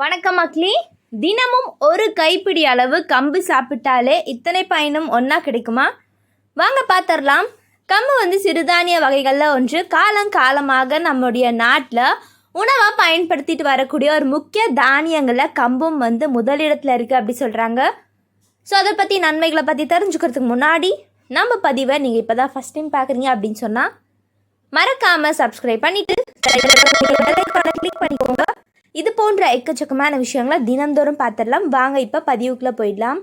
வணக்கம் மக்களே. தினமும் ஒரு கைப்பிடி அளவு கம்பு சாப்பிட்டாலே இத்தனை பயனும் ஒன்றா கிடைக்குமா? வாங்க பார்த்துடலாம் கம்பு வந்து சிறுதானிய வகைகளில் ஒன்று. காலங்காலமாக நம்முடைய நாட்டில் உணவாக பயன்படுத்திட்டு வரக்கூடிய ஒரு முக்கிய தானியங்களில் கம்பும் வந்து முதலிடத்தில் இருக்குது அப்படி சொல்கிறாங்க ஸோ அதை பற்றி நன்மைகளை பற்றி தெரிஞ்சுக்கிறதுக்கு முன்னாடி நம்ம பதிவை நீங்கள் இப்போ தான் ஃபஸ்ட் டைம் பார்க்குறீங்க அப்படின்னு சொன்னால் மறக்காமல் சப்ஸ்கிரைப் பண்ணிவிட்டு இது போன்ற எக்கச்சக்கமான விஷயங்களை தினந்தோறும் பார்த்துடலாம். வாங்க இப்போ பதிவுக்குள்ளே போயிடலாம்.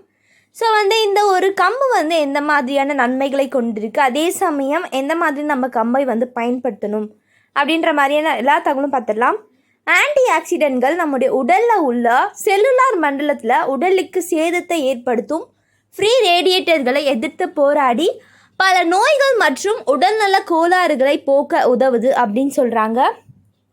ஸோ வந்து இந்த ஒரு கம்பு வந்து எந்த மாதிரியான நன்மைகளை கொண்டிருக்கு? அதே சமயம் எந்த மாதிரி நம்ம கம்பை வந்து பயன்படுத்தணும்? அப்படின்ற மாதிரியான எல்லா தகவலும் பார்த்துடலாம். ஆன்டி ஆக்சிடென்ட்கள் நம்முடைய உடலில் உள்ள செல்லுலார் மண்டலத்தில் உடலுக்கு சேதத்தை ஏற்படுத்தும். ஃப்ரீ ரேடியேட்டர்களை எதிர்த்து போராடி பல நோய்கள் மற்றும் உடல்நல கோளாறுகளை போக்க உதவுது அப்படின்னு சொல்கிறாங்க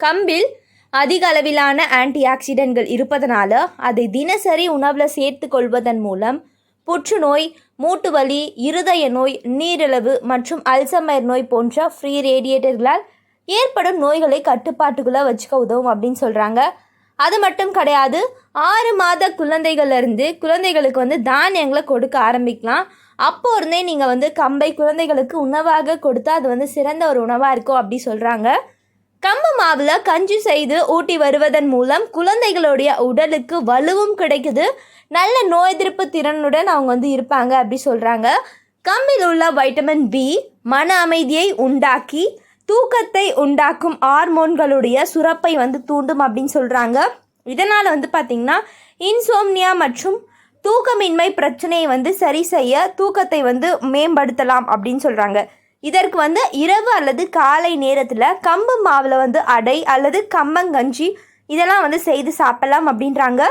கம்பில் அதிக அளவிலான ஆன்டி ஆக்சிடென்ட்கள் இருப்பதனால அதை தினசரி உணவில் சேர்த்து கொள்வதன் மூலம் புற்றுநோய் மூட்டு வலி இருதய நோய் நீரிழிவு மற்றும் அல்சமைர் நோய் போன்ற ஃப்ரீ ரேடியேட்டர்களால் ஏற்படும் நோய்களை கட்டுப்பாட்டுக்குள்ளே வச்சுக்க உதவும் அப்படின்னு சொல்கிறாங்க அது மட்டும் கிடையாது ஆறு மாத குழந்தைகள்லேருந்து குழந்தைகளுக்கு வந்து தானியங்களை கொடுக்க ஆரம்பிக்கலாம். அப்போ இருந்தே நீங்கள் வந்து கம்பை குழந்தைகளுக்கு உணவாக கொடுத்தா அது வந்து சிறந்த ஒரு உணவாக இருக்கும் அப்படி சொல்கிறாங்க கம்பு மாவில் கஞ்சி செய்து ஊட்டி வருவதன் மூலம் குழந்தைகளுடைய உடலுக்கு வலுவும் கிடைக்குது. நல்ல நோய் எதிர்ப்பு திறனுடன் அவங்க வந்து இருப்பாங்க அப்படி சொல்கிறாங்க கம்பில் உள்ள வைட்டமின் பி மன அமைதியை உண்டாக்கி தூக்கத்தை உண்டாக்கும் ஹார்மோன்களுடைய சுரப்பை வந்து தூண்டும் அப்படின்னு சொல்கிறாங்க இதனால் வந்து பார்த்திங்கன்னா இன்சோம்னியா மற்றும் தூக்கமின்மை பிரச்சனையை வந்து சரி செய்ய தூக்கத்தை வந்து மேம்படுத்தலாம் அப்படின்னு சொல்கிறாங்க இதற்கு வந்து இரவு அல்லது காலை நேரத்தில் கம்பு மாவில் வந்து அடை அல்லது கம்பங்கஞ்சி இதெல்லாம் வந்து செய்து சாப்பிடலாம் அப்படின்றாங்க.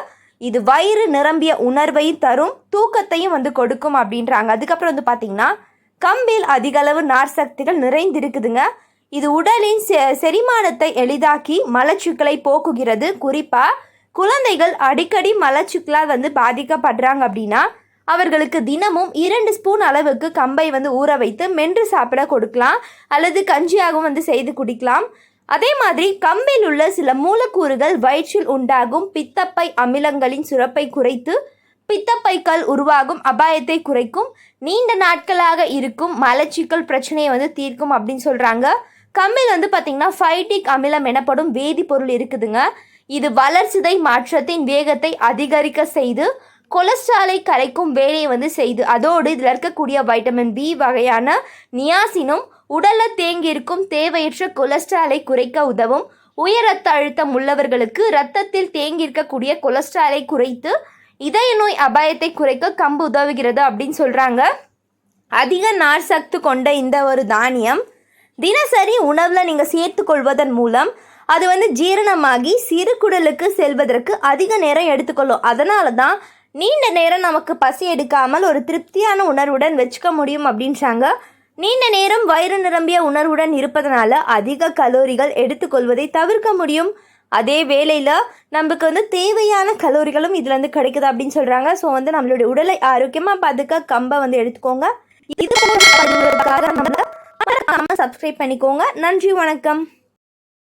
இது வயிறு நிரம்பிய உணர்வையும் தரும் தூக்கத்தையும் வந்து கொடுக்கும் அப்படின்றாங்க. அதுக்கப்புறம் வந்து பார்த்திங்கன்னா கம்பில் அதிகளவு நார் சக்திகள் நிறைந்திருக்குதுங்க. இது உடலின் செ செரிமானத்தை எளிதாக்கி மலச்சுக்களை போக்குகிறது. குறிப்பாக குழந்தைகள் அடிக்கடி மலச்சுக்களால் வந்து பாதிக்கப்படுறாங்க அப்படின்னா அவர்களுக்கு தினமும் இரண்டு ஸ்பூன் அளவுக்கு கம்பை வந்து ஊற வைத்து மென்று சாப்பிட கொடுக்கலாம் அல்லது கஞ்சியாகவும் வந்து செய்து குடிக்கலாம். அதே மாதிரி கம்பில் உள்ள சில மூலக்கூறுகள் வயிற்றில் உண்டாகும் பித்தப்பை அமிலங்களின் சுரப்பை குறைத்து பித்தப்பைகள் உருவாகும் அபாயத்தை குறைக்கும் நீண்ட நாட்களாக இருக்கும் மலச்சிக்கல் பிரச்சனையை வந்து தீர்க்கும் அப்படின்னு சொல்கிறாங்க கம்மில் வந்து பார்த்திங்கன்னா ஃபைட்டிக் அமிலம் எனப்படும் வேதிப்பொருள் இருக்குதுங்க. இது வளர்சிதை மாற்றத்தின் வேகத்தை அதிகரிக்க செய்து கொலஸ்ட்ராலை கரைக்கும் வேலையை வந்து செய்து அதோடு இதில் இருக்கக்கூடிய வைட்டமின் பி வகையான நியாசினும் உடலில் தேங்கியிருக்கும் தேவையற்ற கொலஸ்ட்ராலை குறைக்க உதவும். உயர் ரத்த அழுத்தம் உள்ளவர்களுக்கு இரத்தத்தில் தேங்கியிருக்கக்கூடிய கொலஸ்ட்ராலை குறைத்து இதய நோய் அபாயத்தை குறைக்க கம்பு உதவுகிறது அப்படின்னு சொல்கிறாங்க அதிக நார் சத்து கொண்ட இந்த ஒரு தானியம் தினசரி உணவில் நீங்கள் சேர்த்து கொள்வதன் மூலம் அது வந்து ஜீரணமாகி சிறு குடலுக்கு செல்வதற்கு அதிக நேரம் எடுத்துக்கொள்ளும். அதனால தான் நீண்ட நேரம் நமக்கு பசி எடுக்காமல் ஒரு திருப்தியான உணர்வுடன் வச்சுக்க முடியும் அப்படின்றாங்க. நீண்ட நேரம் வயிறு நிரம்பிய உணர்வுடன் இருப்பதனால அதிக கலோரிகள் எடுத்துக்கொள்வதை தவிர்க்க முடியும். அதே வேளையில் நமக்கு வந்து தேவையான கலோரிகளும் இதில் வந்து கிடைக்குது அப்படின்னு சொல்கிறாங்க ஸோ வந்து நம்மளுடைய உடலை ஆரோக்கியமாக பார்த்துக்க கம்பை வந்து எடுத்துக்கோங்க. இது நம்ம சப்ஸ்கிரைப் பண்ணிக்கோங்க. நன்றி வணக்கம்.